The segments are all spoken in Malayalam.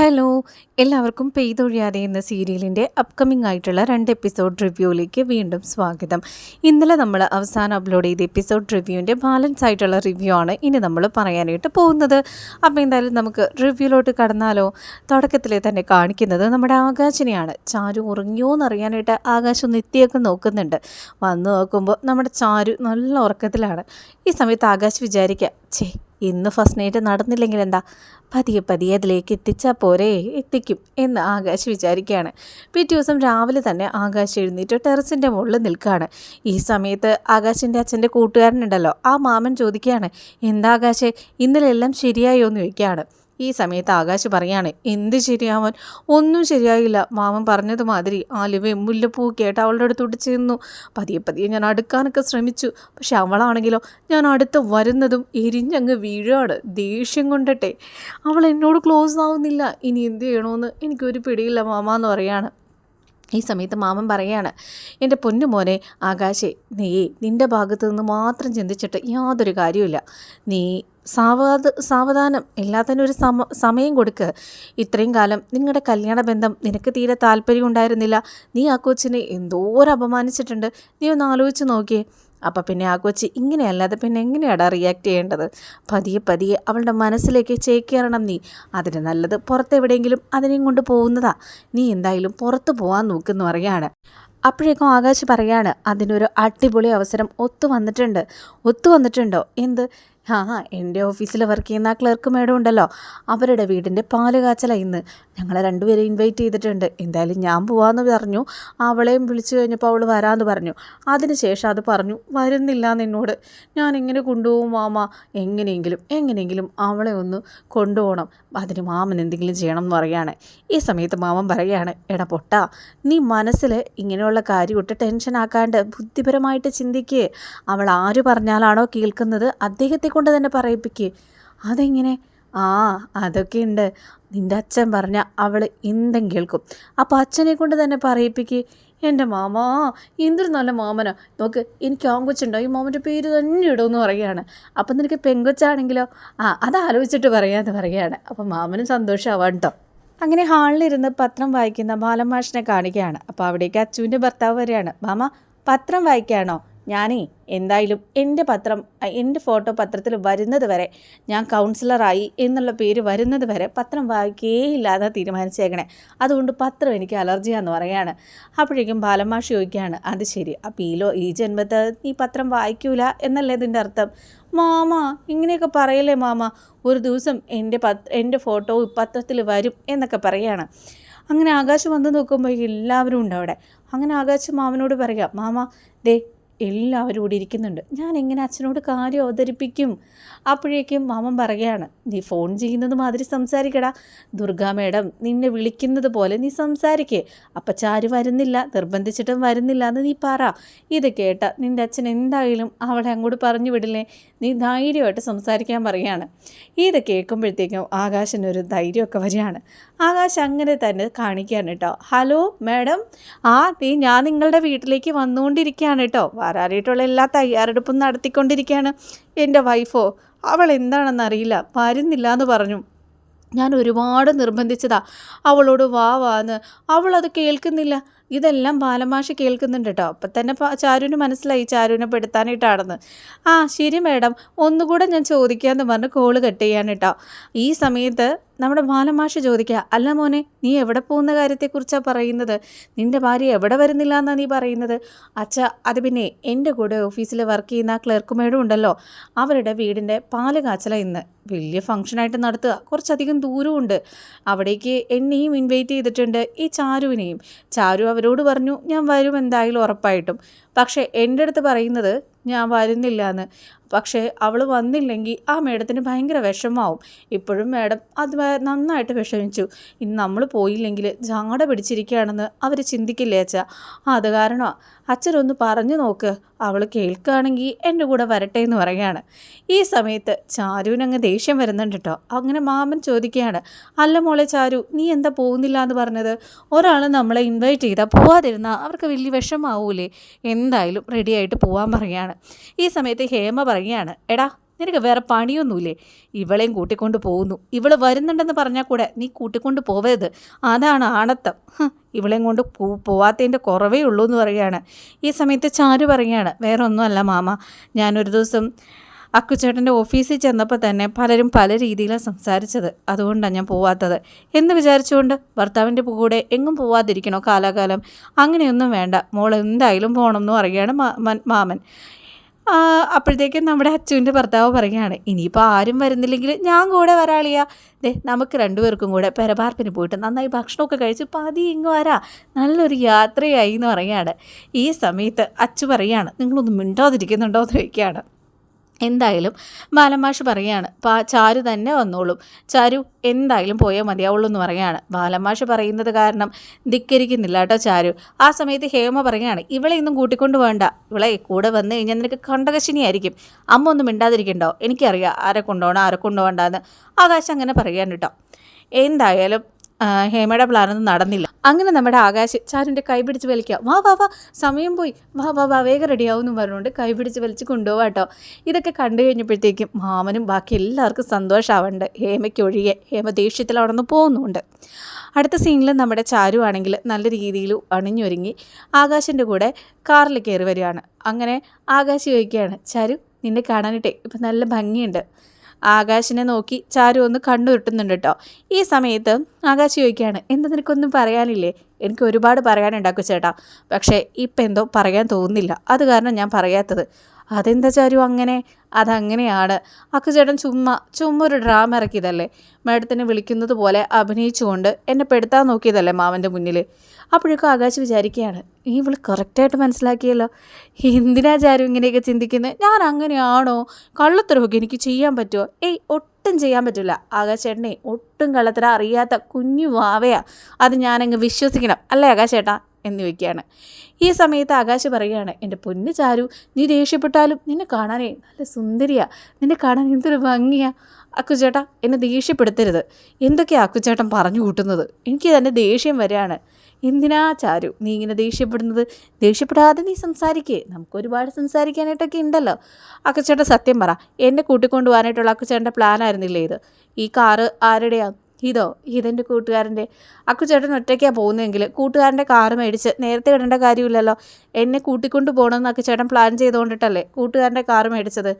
ഹലോ എല്ലാവർക്കും പെയ്തൊഴിയാതെ എന്ന സീരിയലിന്റെ അപ്കമിംഗ് ആയിട്ടുള്ള രണ്ട് എപ്പിസോഡ് റിവ്യൂയിലേക്ക് വീണ്ടും സ്വാഗതം. ഇന്നലെ നമ്മൾ അവസാനം അപ്ലോഡ് ചെയ്ത എപ്പിസോഡ് റിവ്യൂവിന്റെ ബാലൻസ് ആയിട്ടുള്ള റിവ്യൂ ആണ് ഇനി നമ്മൾ പറയാനായിട്ട് പോകുന്നത്. അപ്പോൾ എന്തായാലും നമുക്ക് റിവ്യൂലോട്ട് കടന്നാലോ തുടക്കത്തിൽ തന്നെ കാണിക്കുന്നത് നമ്മുടെ ആകാശിനെയാണ്. ചാരു ഉറങ്ങിയോ എന്നറിയാനായിട്ട് ആകാശം നെത്തിയൊക്കെ നോക്കുന്നുണ്ട്. വന്നു നോക്കുമ്പോൾ നമ്മുടെ ചാരു നല്ല ഉറക്കത്തിലാണ്. ഈ സമയത്ത് ആകാശ് വിചാരിക്കുക ഛേ ഇന്ന് ഫസ്റ്റ് നൈറ്റ് നടന്നില്ലെങ്കിൽ എന്താ? പതിയെ പതിയെ അതിലേക്ക് എത്തിച്ചാൽ പോരേ? എത്തിക്കും എന്ന് ആകാശ് വിചാരിക്കുകയാണ് പിറ്റേ ദിവസം രാവിലെ തന്നെ ആകാശ് എഴുന്നേറ്റ് ടെറസിന്റെ മുകളിൽ നിൽക്കുകയാണ് ഈ സമയത്ത് ആകാശിന്റെ അച്ഛന്റെ കൂട്ടുകാരനുണ്ടല്ലോ ആ മാമൻ ചോദിക്കുകയാണ് എന്താ ആകാശ് ഇന്നലെ എല്ലാം ശരിയായോ? എന്ന് ചോദിക്കുകയാണ്. ഈ സമയത്ത് ആകാശ് പറയാണ് എന്ത് ശരിയാവാൻ ഒന്നും ശരിയായില്ല. മാമൻ പറഞ്ഞത് മാതിരി ആലുവയും മുല്ലപ്പൂവൊക്കെ ആയിട്ട് അവളുടെ അടുത്ത് ചെന്നു. പതിയെ പതിയെ ഞാൻ അടുക്കാനൊക്കെ ശ്രമിച്ചു. പക്ഷെ അവളാണെങ്കിലോ ഞാൻ അടുത്ത് വരുന്നതും എരിഞ്ഞങ്ങ് വീഴാണ്. ദേഷ്യം കൊണ്ടട്ടെ. അവൾ എന്നോട് ക്ലോസ് ആവുന്നില്ല. ഇനി എന്ത് ചെയ്യണമെന്ന് എനിക്കൊരു പിടിയില്ല മാമ എന്ന് പറയാണ്. ഈ സമയത്ത് മാമൻ പറയാണ് എന്റെ പൊന്നു മോനെ ആകാശേ നീ നിന്റെ ഭാഗത്തു നിന്ന് മാത്രം ചിന്തിച്ചിട്ട് യാതൊരു കാര്യമില്ല നീ സാവധാ സാവധാനം എല്ലാത്തിനും ഒരു സമ സമയം കൊടുക്ക്. ഇത്രയും കാലം നിങ്ങളുടെ കല്യാണ ബന്ധം നിനക്ക് തീരെ താല്പര്യം ഉണ്ടായിരുന്നില്ല. നീ ആ കൊച്ചിനെ എന്തോരം അപമാനിച്ചിട്ടുണ്ട്. നീ ഒന്ന് ആലോചിച്ച് നോക്കിയേ. അപ്പം പിന്നെ ആ കൊച്ചി ഇങ്ങനെയല്ലാതെ പിന്നെ എങ്ങനെയാടാ റിയാക്ട് ചെയ്യേണ്ടത്? പതിയെ പതിയെ അവളുടെ മനസ്സിലേക്ക് ചേക്കേറണം നീ. അതിന് നല്ലത് പുറത്തെവിടെയെങ്കിലും അതിനെയും കൊണ്ട് പോകുന്നതാ. നീ എന്തായാലും പുറത്ത് പോകാൻ നോക്കുന്നു പറയാണ് അപ്പോഴേക്കും ആകാശ് പറയാണ് അതിനൊരു അടിപൊളി അവസരം ഒത്തു വന്നിട്ടുണ്ട്. ഒത്തു വന്നിട്ടുണ്ടോ? എന്ത്? ആ എന്റെ ഓഫീസിൽ വർക്ക് ചെയ്യുന്ന ആ ക്ലർക്ക് മേഡം ഉണ്ടല്ലോ. അവരുടെ വീടിന്റെ പാൽ കാച്ചലാണ് ഇന്ന്. ഞങ്ങളെ രണ്ടുപേരെ ഇൻവൈറ്റ് ചെയ്തിട്ടുണ്ട്. എന്തായാലും ഞാൻ പോവാമെന്ന് പറഞ്ഞു. അവളെയും വിളിച്ചു കഴിഞ്ഞപ്പോൾ അവൾ വരാമെന്ന് പറഞ്ഞു. അതിനുശേഷം അത് പറഞ്ഞു വരുന്നില്ല എന്നോട് ഞാൻ എങ്ങനെ കൊണ്ടുപോകും മാമ? എങ്ങനെയെങ്കിലും എങ്ങനെയെങ്കിലും അവളെ ഒന്ന് കൊണ്ടുപോകണം. അതിന് മാമൻ എന്തെങ്കിലും ചെയ്യണം എന്ന് പറയാണ് ഈ സമയത്ത് മാമൻ പറയുകയാണ് എടാ പൊട്ടാ നീ മനസ്സിൽ ഇങ്ങനെയുള്ള കാര്യം ഇട്ട് ടെൻഷൻ ആക്കാണ്ട് ബുദ്ധിപരമായിട്ട് ചിന്തിക്കുക അവൾ ആര് പറഞ്ഞാലാണോ കേൾക്കുന്നത് അദ്ദേഹത്തെ കൊണ്ട് തന്നെ പറയിപ്പിക്കുക അതെങ്ങനെ? ആ അതൊക്കെ ഉണ്ട്. നിന്റെ അച്ഛൻ പറഞ്ഞ അവൾ എന്തും കേൾക്കും. അപ്പോൾ അച്ഛനെ കൊണ്ട് തന്നെ പറയിപ്പിക്കുക എന്റെ മാമാ എന്തൊരു നല്ല മാമനാ. നോക്ക് എനിക്ക് ആങ്കൊച്ചുണ്ടോ ഈ മാമന്റെ പേര് തന്നെ ഇടുമെന്ന് പറയുകയാണ്. അപ്പം നിനക്ക് പെങ്കൊച്ചാണെങ്കിലോ ആ അത് ആലോചിച്ചിട്ട് പറയാമെന്ന് പറയുകയാണ്. അപ്പം മാമനും സന്തോഷമാവാം കേട്ടോ അങ്ങനെ ഹാളിലിരുന്ന് പത്രം വായിക്കുന്ന ബാലമാഷിനെ കാണിക്കുകയാണ്. അപ്പോൾ അവിടേക്ക് അച്ചുവിന്റെ ഭർത്താവ് വരികയാണ്. മാമ പത്രം വായിക്കുകയാണോ ഞാനേ എന്തായാലും എന്റെ പത്രം എന്റെ ഫോട്ടോ പത്രത്തിൽ വരുന്നത് വരെ ഞാൻ കൗൺസിലറായി എന്നുള്ള പേര് വരുന്നത് വരെ പത്രം വായിക്കേയില്ലാതെ തീരുമാനിച്ചേക്കണേ. അതുകൊണ്ട് പത്രം എനിക്ക് അലർജിയാന്ന് പറയാണ്. അപ്പോഴേക്കും ബാലമാഷി ചോദിക്കുകയാണ് അത് ശരി അപ്പോൾ ഈ ലോ ഈ ജന്മത്ത് ഈ പത്രം വായിക്കൂല എന്നല്ലേ ഇതിന്റെ അർത്ഥം? മാമ ഇങ്ങനെയൊക്കെ പറയല്ലേ മാമ ഒരു ദിവസം എന്റെ പത് എന്റെ ഫോട്ടോ പത്രത്തിൽ വരും എന്നൊക്കെ പറയാണ്. അങ്ങനെ ആകാശം വന്ന് നോക്കുമ്പോൾ എല്ലാവരും ഉണ്ട് അവിടെ. അങ്ങനെ ആകാശം മാമനോട് പറയുക മാമ ദേ എല്ലാവരും കൂടി ഇരിക്കുന്നുണ്ട്. ഞാൻ എങ്ങനെ അച്ഛനോട് കാര്യം അവതരിപ്പിക്കും? അപ്പോഴേക്കും മാമൻ പറയുകയാണ് നീ ഫോൺ ചെയ്യുന്നത് മാതിരി സംസാരിക്കടാ. ദുർഗാ മേഡം നിന്നെ വിളിക്കുന്നത് പോലെ നീ സംസാരിക്കേ. അപ്പം വരുന്നില്ല നിർബന്ധിച്ചിട്ടും വരുന്നില്ല എന്ന് നീ പറ. ഇത് കേട്ട നിന്റെ അച്ഛൻ എന്തായാലും അവളെ അങ്ങോട്ട് പറഞ്ഞു വിടില്ലേ? നീ ധൈര്യമായിട്ട് സംസാരിക്കാൻ പറയുകയാണ്. ഇത് കേൾക്കുമ്പോഴത്തേക്കും ആകാശനൊരു ധൈര്യമൊക്കെ വരികയാണ്. ആകാശ് അങ്ങനെ തന്നെ കാണിക്കുകയാണ് കേട്ടോ ഹലോ മാഡം? ആ നീ ഞാൻ നിങ്ങളുടെ വീട്ടിലേക്ക് വന്നുകൊണ്ടിരിക്കുകയാണ് കേട്ടോ വരാനായിട്ടുള്ള എല്ലാ തയ്യാറെടുപ്പും നടത്തിക്കൊണ്ടിരിക്കുകയാണ്. എന്റെ വൈഫോ അവൾ എന്താണെന്നറിയില്ല വരുന്നില്ല എന്ന് പറഞ്ഞു. ഞാൻ ഒരുപാട് നിർബന്ധിച്ചതാ. അവളോട് വാ വാന്ന്. അവളത് കേൾക്കുന്നില്ല. ഇതെല്ലാം ബാലമാഷി കേൾക്കുന്നുണ്ട് കേട്ടോ അപ്പം തന്നെ ചാരുവിന് മനസ്സിലായി. ചാരുവിനെ പെടുത്താനായിട്ടാണെന്ന് ആ ശരി മാഡം. ഒന്നുകൂടെ ഞാൻ ചോദിക്കാമെന്ന് പറഞ്ഞ് കോൾ കട്ട് ചെയ്യാൻ കേട്ടോ ഈ സമയത്ത് നമ്മുടെ ബാലമാഷി ചോദിക്കുക അല്ല മോനെ നീ എവിടെ പോകുന്ന കാര്യത്തെക്കുറിച്ചാണ് പറയുന്നത്? നിന്റെ ഭാര്യ എവിടെ വരുന്നില്ല എന്നാണ് നീ പറയുന്നത്? അച്ഛ അത് പിന്നെ എന്റെ കൂടെ ഓഫീസിൽ വർക്ക് ചെയ്യുന്ന ആ ക്ലർക്ക് മേഡം ഉണ്ടല്ലോ. അവരുടെ വീടിന്റെ പാൽ കാച്ചല ഇന്ന്. വലിയ ഫംഗ്ഷനായിട്ട് നടത്തുക. കുറച്ചധികം ദൂരമുണ്ട് അവിടേക്ക് എന്നെയും ഇൻവൈറ്റ് ചെയ്തിട്ടുണ്ട് ഈ ചാരുവിനെയും. ചാരു അവരോട് പറഞ്ഞു ഞാൻ വരും എന്തായാലും ഉറപ്പായിട്ടും. പക്ഷേ എന്റെ അടുത്ത് പറയുന്നത് ഞാൻ വരുന്നില്ല എന്ന് പക്ഷേ അവൾ വന്നില്ലെങ്കിൽ ആ മേഡത്തിന് ഭയങ്കര വിഷമാവും ഇപ്പോഴും മേഡം അത് നന്നായിട്ട് വിഷമിച്ചു. ഇന്ന് നമ്മൾ പോയില്ലെങ്കിൽ ജാട പിടിച്ചിരിക്കുകയാണെന്ന് അവർ ചിന്തിക്കില്ലേ അച്ഛ? അത് കാരണമാണ് അച്ഛനൊന്ന് പറഞ്ഞു നോക്ക്. അവൾ കേൾക്കുകയാണെങ്കിൽ എന്റെ കൂടെ വരട്ടെ എന്ന് പറയുകയാണ്. ഈ സമയത്ത് ചാരുവിനങ്ങ് ദേഷ്യം വരുന്നുണ്ട് കേട്ടോ. അങ്ങനെ മാമൻ ചോദിക്കുകയാണ്. അല്ല മോളെ ചാരു നീ എന്താ പോകുന്നില്ല എന്ന് പറഞ്ഞത്? ഒരാൾ നമ്മളെ ഇൻവൈറ്റ് ചെയ്താൽ പോവാതിരുന്നാൽ അവർക്ക് വലിയ വിഷമാവൂലേ എന്തായാലും റെഡിയായിട്ട് പോകാൻ പറയുകയാണ്. ഈ സമയത്ത് ഹേമ പറയുകയാണ് എടാ നിനക്ക് വേറെ പണിയൊന്നുമില്ലേ? ഇവളെയും കൂട്ടിക്കൊണ്ട് പോകുന്നു. ഇവൾ വരുന്നുണ്ടെന്ന് പറഞ്ഞാൽ കൂടെ നീ കൂട്ടിക്കൊണ്ട് പോവരുത്. അതാണ് ആണത്തം. ഇവളെയും കൊണ്ട് പോ പോവാത്തതിന്റെ കുറവേ ഉള്ളൂ എന്ന് പറയുകയാണ്. ഈ സമയത്ത് ചാരു പറയുകയാണ് വേറെ ഒന്നുമല്ല മാമ. ഞാനൊരു ദിവസം അക്കുച്ചേട്ടന്റെ ഓഫീസിൽ ചെന്നപ്പോൾ തന്നെ പലരും പല രീതിയിലാണ് സംസാരിച്ചത്. അതുകൊണ്ടാണ് ഞാൻ പോവാത്തത്. എന്ന് വിചാരിച്ചുകൊണ്ട് ഭർത്താവിന്റെ കൂടെ എങ്ങും പോവാതിരിക്കണോ കാലാകാലം? അങ്ങനെയൊന്നും വേണ്ട. മോൾ എന്തായാലും പോകണം എന്ന് പറയുകയാണ് മാമൻ. അപ്പോഴത്തേക്കും നമ്മുടെ അച്ചുവിന്റെ ഭർത്താവ് പറയുകയാണ് ഇനിയിപ്പോൾ ആരും വരുന്നില്ലെങ്കിൽ ഞാൻ കൂടെ വരാളിയാ. ദേ നമുക്ക് രണ്ടുപേർക്കും കൂടെ പെരപാർപ്പിന് പോയിട്ട് നന്നായി ഭക്ഷണമൊക്കെ കഴിച്ച് പതി ഇങ്ങ് വരാ. നല്ലൊരു യാത്രയായി എന്ന് പറയുകയാണ്. ഈ സമയത്ത് അച്ചു പറയുകയാണ് നിങ്ങളൊന്നും മിണ്ടാതിരിക്കുന്നുണ്ടോ എന്ന് ചോദിക്കുകയാണ്. എന്തായാലും ബാലമാഷ് പറയാണ് പാ ചാരു തന്നെ വന്നോളും. ചാരു എന്തായാലും പോയാൽ മതിയാവുള്ളൂ എന്ന് പറയാണ്. ബാലമാഷ് പറയുന്നത് കാരണം ധിക്കരിക്കുന്നില്ല കേട്ടോ ചാരു. ആ സമയത്ത് ഹേമ പറയാണ് ഇവളെ ഇന്നും കൂട്ടിക്കൊണ്ട് വേണ്ട. ഇവളെ കൂടെ വന്നു കഴിഞ്ഞാൽ നിനക്ക് കണ്ടകശിനിയായിരിക്കും അമ്മ ഒന്നും മിണ്ടാതിരിക്കണ്ടോ? എനിക്കറിയാം ആരെ കൊണ്ടുപോകണം ആരെ കൊണ്ടുപോകണ്ടെന്ന് ആകാശം അങ്ങനെ പറയാൻ കേട്ടോ. എന്തായാലും ഹേമയുടെ പ്ലാനൊന്നും നടന്നില്ല. അങ്ങനെ നമ്മുടെ ആകാശ് ചാരുന്റെ കൈ പിടിച്ച് വലിക്കുക. വാ വാ വാ സമയം പോയി. വാ വാ വാ വേഗം റെഡിയാവും എന്ന് പറഞ്ഞുകൊണ്ട് കൈ പിടിച്ച് വലിച്ച് കൊണ്ടുപോവാ കേട്ടോ ഇതൊക്കെ കണ്ടു കഴിഞ്ഞപ്പോഴത്തേക്കും മാമനും ബാക്കി എല്ലാവർക്കും സന്തോഷമാവുന്നുണ്ട് ഹേമയ്ക്ക് ഒഴികെ ഹേമ ദേഷ്യത്തിൽ അവിടെ നിന്ന് പോകുന്നുണ്ട് അടുത്ത സീനിൽ നമ്മുടെ ചാരു ആണെങ്കിൽ നല്ല രീതിയിൽ അണിഞ്ഞൊരുങ്ങി ആകാശിന്റെ കൂടെ കാറിൽ കയറി വരികയാണ്. അങ്ങനെ ആകാശ് ചോദിക്കുകയാണ് ചാരു നിന്നെ കാണാനിട്ടേ ഇപ്പം നല്ല ഭംഗിയുണ്ട്. ആകാശിനെ നോക്കി ചാരു ഒന്ന് കണ്ണുരുട്ടുന്നുണ്ട് കേട്ടോ. ഈ സമയത്ത് ആകാശ് ചോദിക്കുകയാണ് എന്താ നിനക്കൊന്നും പറയാനില്ലേ? എനിക്ക് ഒരുപാട് പറയാനുണ്ടാക്കും ചേട്ടാ പക്ഷേ ഇപ്പം എന്തോ പറയാൻ തോന്നുന്നില്ല. അത് കാരണം ഞാൻ പറയാത്തത്. അതെന്താ ചാരു അങ്ങനെ? അതങ്ങനെയാണ്. അക്കുചേട്ടൻ ചുമ്മാ ചുമ്മാ ഒരു ഡ്രാമ ഇറക്കിയതല്ലേ? മേഡത്തിനെ വിളിക്കുന്നത് പോലെ അഭിനയിച്ചുകൊണ്ട് എന്നെ പെടുത്താൻ നോക്കിയതല്ലേ മാമന്റെ മുന്നിൽ അപ്പോഴേക്കും ആകാശ് വിചാരിക്കുകയാണ് ഈ ഇവൾ കറക്റ്റായിട്ട് മനസ്സിലാക്കിയല്ലോ. എന്തിനാ ചാരു ഇങ്ങനെയൊക്കെ ചിന്തിക്കുന്നത് ഞാൻ അങ്ങനെയാണോ? കള്ളത്തരമൊക്കെ എനിക്ക് ചെയ്യാൻ പറ്റുമോ ഏയ് ഒട്ടും ചെയ്യാൻ പറ്റില്ല ആകാശേട്ടനെ ഒട്ടും കള്ളത്തര അറിയാത്ത കുഞ്ഞു വാവയാ. അത് ഞാനങ്ങ് വിശ്വസിക്കണം. അല്ലേ ആകാശേട്ടാ എന്ന് ചോദിക്കുകയാണ്. ഈ സമയത്ത് ആകാശ് പറയുകയാണ് എന്റെ പൊന്ന് ചാരു നീ ദേഷ്യപ്പെട്ടാലും നിന്നെ കാണാനേ നല്ല സുന്ദരിയാ. നിന്നെ കാണാൻ എന്തൊരു ഭംഗിയാ. അക്കുചേട്ടാ എന്നെ ദേഷ്യപ്പെടുത്തരുത്. എന്തൊക്കെയാ അക്കുചേട്ടൻ പറഞ്ഞു കൂട്ടുന്നത്? എനിക്ക് തന്നെ ദേഷ്യം വരികയാണ് എന്തിനാ ചാരു നീ ഇങ്ങനെ ദേഷ്യപ്പെടുന്നത്? ദേഷ്യപ്പെടാതെ നീ സംസാരിക്കേ. നമുക്ക് ഒരുപാട് സംസാരിക്കാനായിട്ടൊക്കെ ഉണ്ടല്ലോ. അക്കച്ചേട്ടൻ സത്യം പറ എന്നെ കൂട്ടിക്കൊണ്ടു പോകാനായിട്ടുള്ള അക്കുച്ചേട്ടന്റെ പ്ലാൻ ആയിരുന്നില്ലേ ഇത്? ഈ കാറ് ആരുടെയാ? ഇതോ ഇതെന്റെ കൂട്ടുകാരന്റെ. അക്കുചേട്ടൻ ഒറ്റയ്ക്കാണ് പോകുന്നതെങ്കിൽ കൂട്ടുകാരന്റെ കാർ മേടിച്ച് നേരത്തെ ഇടേണ്ട കാര്യമില്ലല്ലോ. എന്നെ കൂട്ടിക്കൊണ്ട് പോകണമെന്ന് അക്കുചേട്ടൻ പ്ലാൻ ചെയ്തുകൊണ്ടിട്ടല്ലേ കൂട്ടുകാരന്റെ കാർ മേടിച്ചത്.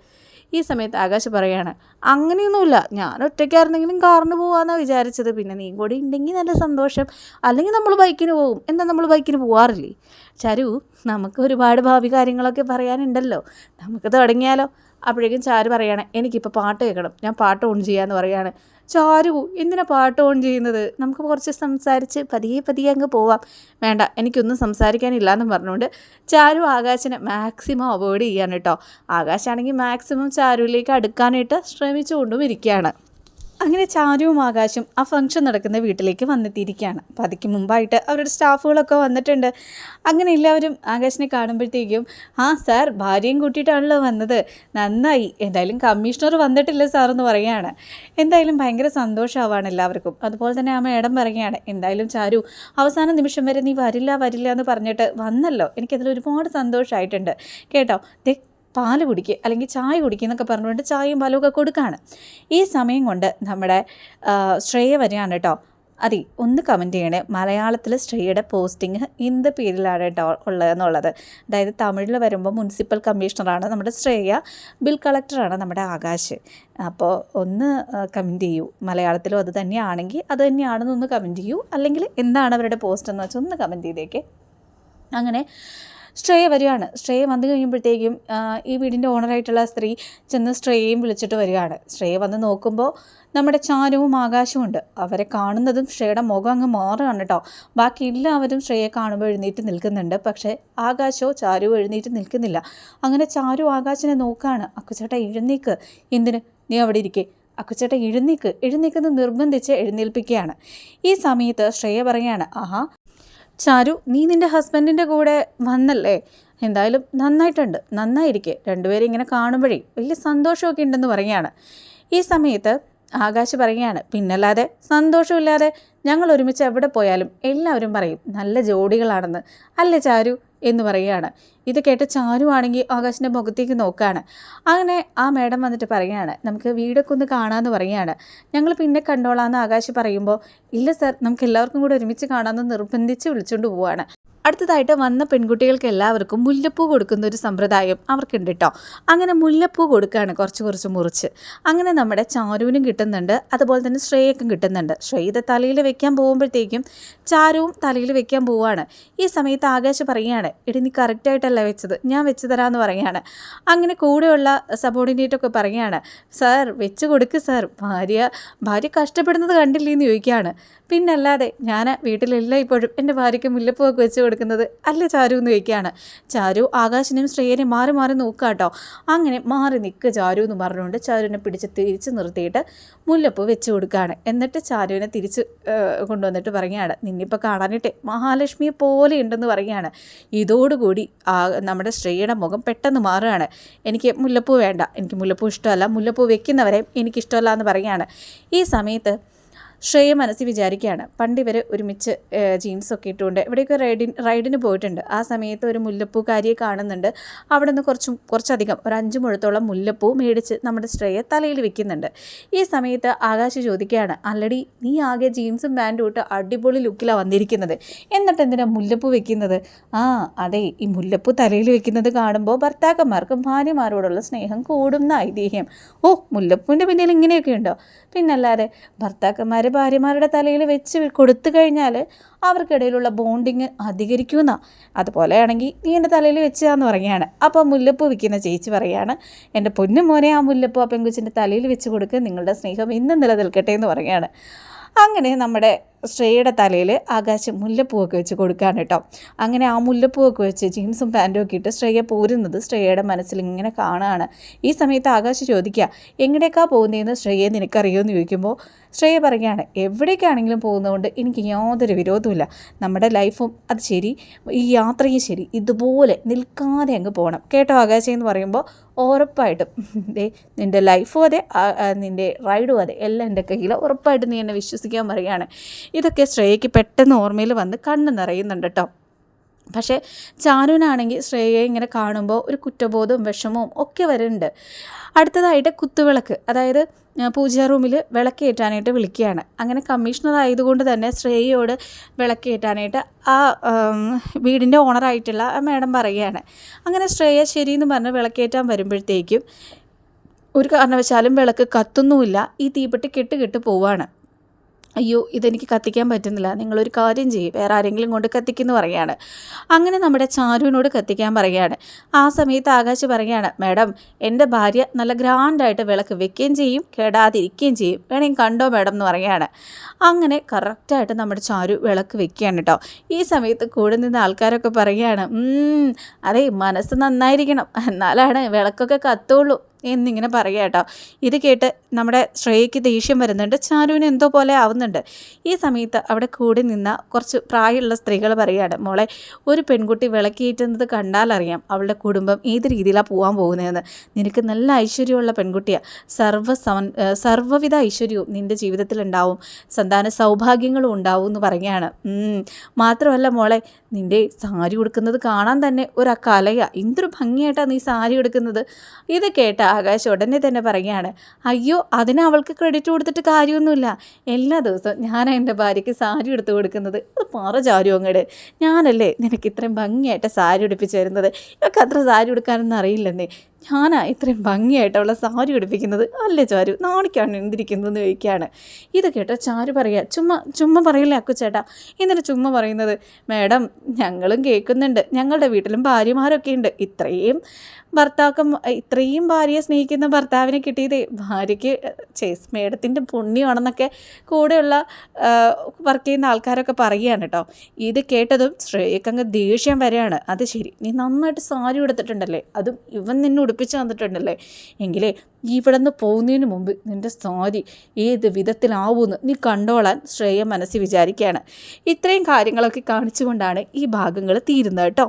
ഈ സമയത്ത് ആകാശ് പറയാണ് അങ്ങനെയൊന്നുമില്ല. ഞാൻ ഒറ്റയ്ക്കായിരുന്നെങ്കിലും കാറിന് പോകാമെന്നാണ് വിചാരിച്ചത്. പിന്നെ നീ കൂടി ഉണ്ടെങ്കിൽ നല്ല സന്തോഷം. അല്ലെങ്കിൽ നമ്മൾ ബൈക്കിന് പോകും. എന്താ നമ്മൾ ബൈക്കിന് പോകാറില്ലേ ചരു നമുക്ക് ഒരുപാട് ഭാവി കാര്യങ്ങളൊക്കെ പറയാനുണ്ടല്ലോ. നമുക്ക് തുടങ്ങിയാലോ? അപ്പോഴേക്കും ചാരു പറയാണ് എനിക്കിപ്പോൾ പാട്ട് കേൾക്കണം. ഞാൻ പാട്ട് ഓൺ ചെയ്യാമെന്ന് പറയാണ്. ചാരു എന്തിനാ പാട്ട് ഓൺ ചെയ്യുന്നത്? നമുക്ക് കുറച്ച് സംസാരിച്ച് പതിയെ പതിയെ അങ്ങ് പോവാം. വേണ്ട എനിക്കൊന്നും സംസാരിക്കാനില്ല എന്നും പറഞ്ഞുകൊണ്ട് ചാരു ആകാശിനെ മാക്സിമം അവോയ്ഡ് ചെയ്യാൻ കേട്ടോ. ആകാശാണെങ്കിൽ മാക്സിമം ചാരുവിലേക്ക് അടുക്കാനായിട്ട് ശ്രമിച്ചുകൊണ്ടും ഇരിക്കുകയാണ് അങ്ങനെ ചാരുവും ആകാശും ആ ഫംഗ്ഷൻ നടക്കുന്ന വീട്ടിലേക്ക് വന്നെത്തിയിരിക്കുകയാണ്. അപ്പം അതിക്ക് മുമ്പായിട്ട് അവരുടെ സ്റ്റാഫുകളൊക്കെ വന്നിട്ടുണ്ട്. അങ്ങനെ എല്ലാവരും ആകാശിനെ കാണുമ്പോഴത്തേക്കും ആ സാർ ഭാര്യയും കൂട്ടിയിട്ടാണല്ലോ വന്നത്. നന്നായി. എന്തായാലും കമ്മീഷണർ വന്നിട്ടില്ല സാർ എന്ന് പറയുകയാണ്. എന്തായാലും ഭയങ്കര സന്തോഷമാവാണ് എല്ലാവർക്കും. അതുപോലെ തന്നെ ആ മേഡം പറയുകയാണ് എന്തായാലും ചാരു അവസാന നിമിഷം വരെ നീ വരില്ല വരില്ല എന്ന് പറഞ്ഞിട്ട് വന്നല്ലോ. എനിക്കതിൽ ഒരുപാട് സന്തോഷമായിട്ടുണ്ട്. കേട്ടോ? ദേ പാൽ കുടിക്കുക അല്ലെങ്കിൽ ചായ കുടിക്കുക എന്നൊക്കെ പറഞ്ഞുകൊണ്ട് ചായയും പാലും ഒക്കെ കൊടുക്കുകയാണ് ഈ സമയം കൊണ്ട് നമ്മുടെ ശ്രേയ വരികയാണ് കേട്ടോ. അതെ ഒന്ന് കമന്റ് ചെയ്യണേ. മലയാളത്തിൽ ശ്രേയയുടെ പോസ്റ്റിംഗ് എന്ത് പേരിലാണ് കേട്ടോ ഉള്ളതെന്നുള്ളത് അതായത് തമിഴിൽ വരുമ്പോൾ മുനിസിപ്പൽ കമ്മീഷണറാണ് നമ്മുടെ ശ്രേയ ബിൽ കളക്ടറാണ് നമ്മുടെ ആകാശ്. അപ്പോൾ ഒന്ന് കമന്റ് ചെയ്യൂ. മലയാളത്തിലും അത് തന്നെയാണെങ്കിൽ അത് തന്നെയാണെന്നൊന്ന് കമന്റ് ചെയ്യൂ. അല്ലെങ്കിൽ എന്താണ് അവരുടെ പോസ്റ്റ് എന്ന് വെച്ചാൽ ഒന്ന് കമന്റ് ചെയ്തേക്കേ. അങ്ങനെ ശ്രേയ വരികയാണ്. ശ്രേയ വന്നു കഴിയുമ്പോഴത്തേക്കും ഈ വീടിന്റെ ഓണറായിട്ടുള്ള സ്ത്രീ ചെന്ന് ശ്രേയയും വിളിച്ചിട്ട് വരികയാണ്. ശ്രേയ വന്ന് നോക്കുമ്പോൾ നമ്മുടെ ചാരവും ആകാശവും ഉണ്ട്. അവരെ കാണുന്നതും ശ്രേയയുടെ മുഖം അങ്ങ് മാറുകയാണ് കേട്ടോ. ബാക്കി എല്ലാവരും ശ്രേയെ കാണുമ്പോൾ എഴുന്നേറ്റ് നിൽക്കുന്നുണ്ട്. പക്ഷേ ആകാശോ ചാരുവോ എഴുന്നേറ്റ് നിൽക്കുന്നില്ല. അങ്ങനെ ചാരു ആകാശിനെ നോക്കുകയാണ്. അക്കുച്ചേട്ട എഴുന്നേക്ക്. എന്തിന്? നീ അവിടെ ഇരിക്കേ. അക്കുച്ചേട്ട എഴുന്നേക്ക്. എഴുന്നേക്കെന്ന് നിർബന്ധിച്ച് എഴുന്നേൽപ്പിക്കുകയാണ്. ഈ സമയത്ത് ശ്രേയ പറയാണ് ആഹാ ചാരു നീ നിന്റെ ഹസ്ബൻഡിന്റെ കൂടെ വന്നല്ലേ? എന്തായാലും നന്നായിട്ടുണ്ട്. നന്നായിരിക്കെ. രണ്ടുപേരും ഇങ്ങനെ കാണുമ്പോഴേ വലിയ സന്തോഷമൊക്കെ ഉണ്ടെന്ന് പറയുകയാണ്. ഈ സമയത്ത് ആകാശ് പറയുകയാണ് പിന്നല്ലാതെ സന്തോഷമില്ലാതെ ഞങ്ങൾ ഒരുമിച്ച് എവിടെ പോയാലും എല്ലാവരും പറയും നല്ല ജോഡികളാണെന്ന്. അല്ലേ ചാരു? എന്ന് പറയുകയാണ്. ഇത് കേട്ട് ചാരുവാണെങ്കിൽ ആകാശിന്റെ മുഖത്തേക്ക് നോക്കുകയാണ്. അങ്ങനെ ആ മേഡം വന്നിട്ട് പറയുകയാണ് നമുക്ക് വീടൊക്കെ ഒന്ന് കാണാമെന്ന് പറയുകയാണ്. ഞങ്ങൾ പിന്നെ കണ്ടോളാം എന്ന് ആകാശ് പറയുമ്പോൾ ഇല്ല സർ നമുക്ക് എല്ലാവർക്കും കൂടെ ഒരുമിച്ച് കാണാമെന്ന് നിർബന്ധിച്ച് വിളിച്ചുകൊണ്ട് പോവുകയാണ്. അടുത്തതായിട്ട് വന്ന പെൺകുട്ടികൾക്ക് എല്ലാവർക്കും മുല്ലപ്പൂ കൊടുക്കുന്ന ഒരു സമ്പ്രദായം അവർക്കുണ്ട് കേട്ടോ അങ്ങനെ മുല്ലപ്പൂ കൊടുക്കുകയാണ് കുറച്ച് കുറച്ച് മുറിച്ച്. അങ്ങനെ നമ്മുടെ ചാരുവിനും കിട്ടുന്നുണ്ട് അതുപോലെ തന്നെ ശ്രേയക്കും കിട്ടുന്നുണ്ട്. ശ്രേയത തലയിൽ വെക്കാൻ പോകുമ്പോഴത്തേക്കും ചാരുവും തലയിൽ വെക്കാൻ പോവുകയാണ് ഈ സമയത്ത് ആകാശ് പറയുകയാണ് എടി നീ കറക്റ്റായിട്ടല്ല വെച്ചത്? ഞാൻ വെച്ച് തരാമെന്ന് പറയുകയാണ്. അങ്ങനെ കൂടെയുള്ള സബോർഡിനേറ്റൊക്കെ പറയുകയാണ് സാർ വെച്ച് കൊടുക്ക് സാർ. ഭാര്യ ഭാര്യ കഷ്ടപ്പെടുന്നത് കണ്ടില്ലേ എന്ന് ചോദിക്കുകയാണ്. പിന്നല്ലാതെ ഞാൻ വീട്ടിലെല്ലാം ഇപ്പോഴും എന്റെ ഭാര്യയ്ക്ക് മുല്ലപ്പൂ ഒക്കെ വെച്ച് കൊടുക്കുന്നത്? അല്ല ചാരു എന്ന് ചോദിക്കുകയാണ്. ചാരു ആകാശിനെയും ശ്രേയനെയും മാറി മാറി നോക്കുക കേട്ടോ അങ്ങനെ മാറി നിൽക്കുക ചാരു എന്ന് പറഞ്ഞുകൊണ്ട് ചാരുവിനെ പിടിച്ച് തിരിച്ച് നിർത്തിയിട്ട് മുല്ലപ്പൂ വെച്ച് കൊടുക്കുകയാണ്. എന്നിട്ട് ചാരുവിനെ തിരിച്ച് കൊണ്ടുവന്നിട്ട് പറയുകയാണ്. നിന്നിപ്പോൾ കാണാനിട്ടെ മഹാലക്ഷ്മിയെ പോലെ ഉണ്ടെന്ന് പറയുകയാണ്. ഇതോടുകൂടി നമ്മുടെ ശ്രേയയുടെ മുഖം പെട്ടെന്ന് മാറുകയാണ്. എനിക്ക് മുല്ലപ്പൂ വേണ്ട. എനിക്ക് മുല്ലപ്പൂ ഇഷ്ടമല്ല. മുല്ലപ്പൂ വെക്കുന്നവരെ എനിക്കിഷ്ടമല്ല എന്ന് പറയുകയാണ്. ഈ സമയത്ത് ശ്രേയ മനസ്സിൽ വിചാരിക്കുകയാണ്. പണ്ട് ഇവർ ഒരുമിച്ച് ജീൻസൊക്കെ ഇട്ടുകൊണ്ട് ഇവിടെയൊക്കെ റൈഡിൻ റൈഡിന് പോയിട്ടുണ്ട്. ആ സമയത്ത് ഒരു മുല്ലപ്പൂക്കാരിയെ കാണുന്നുണ്ട്. അവിടെ നിന്ന് കുറച്ചും കുറച്ചധികം ഒരു അഞ്ച് മുഴത്തോളം മുല്ലപ്പൂ മേടിച്ച് നമ്മുടെ ശ്രേയ തലയിൽ വെക്കുന്നുണ്ട്. ഈ സമയത്ത് ആകാശ് ചോദിക്കുകയാണ് അല്ലടി നീ ആകെ ജീൻസും പാന്റും ഇട്ട് അടിപൊളി ലുക്കിലാണ് വന്നിരിക്കുന്നത്. എന്നിട്ട് എന്തിനാണ് മുല്ലപ്പൂ വെക്കുന്നത്? ആ അതെ ഈ മുല്ലപ്പൂ തലയിൽ വെക്കുന്നത് കാണുമ്പോൾ ഭർത്താക്കന്മാർക്കും ഭാര്യമാരോടുള്ള സ്നേഹം കൂടുന്ന ഐതിഹ്യം. ഓ മുല്ലപ്പൂവിന്റെ പിന്നിൽ ഇങ്ങനെയൊക്കെ ഉണ്ടോ? പിന്നല്ലാതെ ഭർത്താക്കന്മാർ ഭാര്യമാരുടെ തലയിൽ വെച്ച് കൊടുത്തു കഴിഞ്ഞാൽ അവർക്കിടയിലുള്ള ബോണ്ടിങ് അധികരിക്കുന്ന അതുപോലെയാണെങ്കിൽ നീ എന്റെ തലയിൽ വെച്ചതാന്ന് പറയുകയാണ്. അപ്പോൾ മുല്ലപ്പൂ വിൽക്കുന്ന ചേച്ചി പറയുകയാണ് എന്റെ പൊന്നു മോനെ ആ മുല്ലപ്പൂ ആ പെങ്കുച്ചിന്റെ തലയിൽ വെച്ച് കൊടുക്കുക നിങ്ങളുടെ സ്നേഹം ഇന്നും നിലനിൽക്കട്ടെ എന്ന് പറയുകയാണ്. അങ്ങനെ നമ്മുടെ ശ്രേയയുടെ തലയിൽ ആകാശം മുല്ലപ്പൂവൊക്കെ വെച്ച് കൊടുക്കാൻ കേട്ടോ. അങ്ങനെ ആ മുല്ലപ്പൂവൊക്കെ വെച്ച് ജീൻസും പാന്റും ഒക്കെ ഇട്ട് ശ്രേയ പോരുന്നത് ശ്രേയയുടെ മനസ്സിൽ ഇങ്ങനെ കാണുകയാണ് ഈ സമയത്ത് ആകാശ് ചോദിക്കുക എങ്ങനെയൊക്കെ പോകുന്നതെന്ന് ശ്രേയെ നിനക്കറിയുമെന്ന് ചോദിക്കുമ്പോൾ ശ്രേയ പറയുകയാണ് എവിടേക്കാണെങ്കിലും പോകുന്നതുകൊണ്ട് എനിക്ക് യാതൊരു വിരോധമില്ല നമ്മുടെ ലൈഫും അത് ശരി ഈ യാത്രയും ശരി. ഇതുപോലെ നിൽക്കാതെ അങ്ങ് പോകണം. കേട്ടോ ആകാശം എന്ന് പറയുമ്പോൾ ഉറപ്പായിട്ടും. നിന്റെ ലൈഫും അതെ നിന്റെ റൈഡും അതെ എല്ലാം എന്റെ കയ്യിൽ ഉറപ്പായിട്ടും നീ എന്നെ വിശ്വസിക്കാൻ പറയുകയാണ്. ഇതൊക്കെ ശ്രേയയ്ക്ക് പെട്ടെന്ന് ഓർമ്മയിൽ വന്ന് കണ്ണ് നിറയുന്നുണ്ട് കേട്ടോ. പക്ഷേ ചാനുവിനാണെങ്കിൽ ശ്രേയയെ ഇങ്ങനെ കാണുമ്പോൾ ഒരു കുറ്റബോധവും വിഷമവും ഒക്കെ വരുന്നുണ്ട്. അടുത്തതായിട്ട് കുത്തുവിളക്ക് അതായത് പൂജാ റൂമിൽ വിളക്കേറ്റാനായിട്ട് വിളിക്കുകയാണ്. അങ്ങനെ കമ്മീഷണർ ആയതുകൊണ്ട് തന്നെ ശ്രേയയോട് വിളക്കേറ്റാനായിട്ട് ആ വീടിന്റെ ഓണറായിട്ടുള്ള ആ മാഡം പറയുകയാണ്. അങ്ങനെ ശ്രേയ ശരിയെന്ന് പറഞ്ഞ് വിളക്കേറ്റാൻ വരുമ്പോഴത്തേക്കും ഒരു കാരണവശാലും വിളക്ക് കത്തുന്നുമില്ല ഈ തീപ്പെട്ടി കെട്ട് കെട്ട് പോവാണ്. അയ്യോ ഇതെനിക്ക് കത്തിക്കാൻ പറ്റുന്നില്ല. നിങ്ങളൊരു കാര്യം ചെയ്യും. വേറെ ആരെങ്കിലും കൊണ്ട് കത്തിക്കുന്നു പറയുകയാണ് അങ്ങനെ നമ്മുടെ ചാരുവിനോട് കത്തിക്കാൻ പറയുകയാണ് ആ സമയത്ത് ആകാശ് പറയുകയാണ് മാഡം എന്റെ ഭാര്യ നല്ല ഗ്രാൻഡായിട്ട് വിളക്ക് വെക്കുകയും ചെയ്യും കേടാതിരിക്കുകയും ചെയ്യും. വേണമെങ്കിൽ കണ്ടോ മാഡം എന്ന് പറയുകയാണ് അങ്ങനെ കറക്റ്റായിട്ട് നമ്മുടെ ചാരു വിളക്ക് വെക്കുകയാണ് കേട്ടോ ഈ സമയത്ത് കൂടെ നിന്ന് ആൾക്കാരൊക്കെ പറയുകയാണ് അതെ മനസ്സ് നന്നായിരിക്കണം. എന്നാലാണ് വിളക്കൊക്കെ കത്തുള്ളൂ. എന്നിങ്ങനെ പറയുക കേട്ടോ. ഇത് കേട്ട് നമ്മുടെ ശ്രേയയ്ക്ക് ദേഷ്യം വരുന്നുണ്ട്. ചാരുവിന് എന്തോ പോലെ ആവുന്നുണ്ട്. ഈ സമയത്ത് അവിടെ കൂടി നിന്ന കുറച്ച് പ്രായമുള്ള സ്ത്രീകൾ പറയുകയാണ് മോളെ ഒരു പെൺകുട്ടി വിളക്കിയേറ്റുന്നത് കണ്ടാലറിയാം അവളുടെ കുടുംബം ഏത് രീതിയിലാണ് പോകാൻ പോകുന്നതെന്ന്. നിനക്ക് നല്ല ഐശ്വര്യമുള്ള പെൺകുട്ടിയാണ് സർവ സർവവിധ ഐശ്വര്യവും നിന്റെ ജീവിതത്തിൽ ഉണ്ടാവും. സന്താന സൗഭാഗ്യങ്ങളും ഉണ്ടാവും എന്ന് പറയുകയാണ്. മാത്രമല്ല മോളെ നിന്റെ സാരി ഉടുക്കുന്നത് കാണാൻ തന്നെ ഒരു കലയാണ് എന്തൊരു ഭംഗിയായിട്ടാണ് നീ സാരി ഉടുക്കുന്നത്. ഇത് കേട്ട ആകാശ് ഉടനെ തന്നെ പറയുകയാണ് അയ്യോ അതിന് അവൾക്ക് ക്രെഡിറ്റ് കൊടുത്തിട്ട് കാര്യമൊന്നുമില്ല. എല്ലാ ദിവസവും ഞാൻ എന്റെ ഭാര്യയ്ക്ക് സാരി എടുത്ത് കൊടുക്കുന്നത്. അത് പറ ചാരു അങ്ങട്. ഞാനല്ലേ നിനക്ക് ഇത്രയും ഭംഗിയായിട്ട് സാരി ഉടുപ്പിച്ച് തരുന്നത്? ഇവർക്ക് അത്ര സാരി ഉടുക്കാനൊന്നും അറിയില്ലെന്നേ. ഞാനാ ഇത്രയും ഭംഗിയായിട്ട് അവളെ സാരി ഉടുപ്പിക്കുന്നത്. അല്ലേ ചാരു? നാണിക്കാണ് എന്തിരിക്കുന്നതെന്ന് ചോദിക്കുകയാണ്. ഇത് കേട്ടോ ചാരു പറയുക. ചുമ്മാ ചുമ്മാ പറയില്ലേ അക്കുച്ചേട്ടാ? എന്നിട്ട് ചുമ്മാ പറയുന്നത്. മേഡം ഞങ്ങളും കേൾക്കുന്നുണ്ട്. ഞങ്ങളുടെ വീട്ടിലും ഭാര്യമാരൊക്കെ ഉണ്ട് ഇത്രയും ഭർത്താക്കം ഇത്രയും ഭാര്യയെ സ്നേഹിക്കുന്ന ഭർത്താവിനെ കിട്ടിയതേ ഭാര്യയ്ക്ക് ചേസ് മേഡത്തിന്റെ പുണ്യമാണെന്നൊക്കെ കൂടെയുള്ള വർക്ക് ചെയ്യുന്ന ആൾക്കാരൊക്കെ പറയുകയാണ് കേട്ടോ. ഇത് കേട്ടതും ശ്രേയക്കങ്ങ് ദേഷ്യം വരെയാണ് അത് ശരി. നീ നന്നായിട്ട് സാരി ഉടുത്തിട്ടുണ്ടല്ലേ? അതും ഇവൻ നിന്നെ ഉടുപ്പിച്ച് തന്നിട്ടുണ്ടല്ലേ? എങ്കിലേ ഇവിടെ നിന്ന് പോകുന്നതിന് മുമ്പ് നിന്റെ സാരി ഏത് വിധത്തിലാവുമെന്ന് നീ കണ്ടോളാൻ ശ്രേയ മനസ്സിൽ വിചാരിക്കുകയാണ്. ഇത്രയും കാര്യങ്ങളൊക്കെ കാണിച്ചുകൊണ്ടാണ് ഈ ഭാഗങ്ങൾ തീരുന്നത് കേട്ടോ.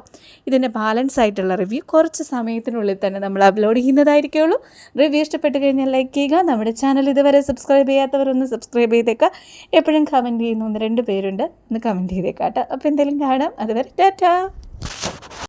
ഇതിന്റെ ബാലൻസ് ആയിട്ടുള്ള റിവ്യൂ കുറച്ച് സമയത്തിനുള്ളിൽ തന്നെ നമ്മൾ അപ്ലോഡ് ചെയ്യുന്നതായിരിക്കുള്ളൂ. റിവ്യൂ ഇഷ്ടപ്പെട്ട് കഴിഞ്ഞാൽ ലൈക്ക് ചെയ്യുക. നമ്മുടെ ചാനൽ ഇതുവരെ സബ്സ്ക്രൈബ് ചെയ്യാത്തവരൊന്ന് സബ്സ്ക്രൈബ് ചെയ്തേക്കാം. എപ്പോഴും കമന്റ് ചെയ്യുന്ന ഒന്ന് രണ്ട് പേരുണ്ട്. ഒന്ന് കമന്റ് ചെയ്തേക്കാം കേട്ടോ. അപ്പോൾ എന്തെങ്കിലും കാണാം. അതുവരെ ടാറ്റാ.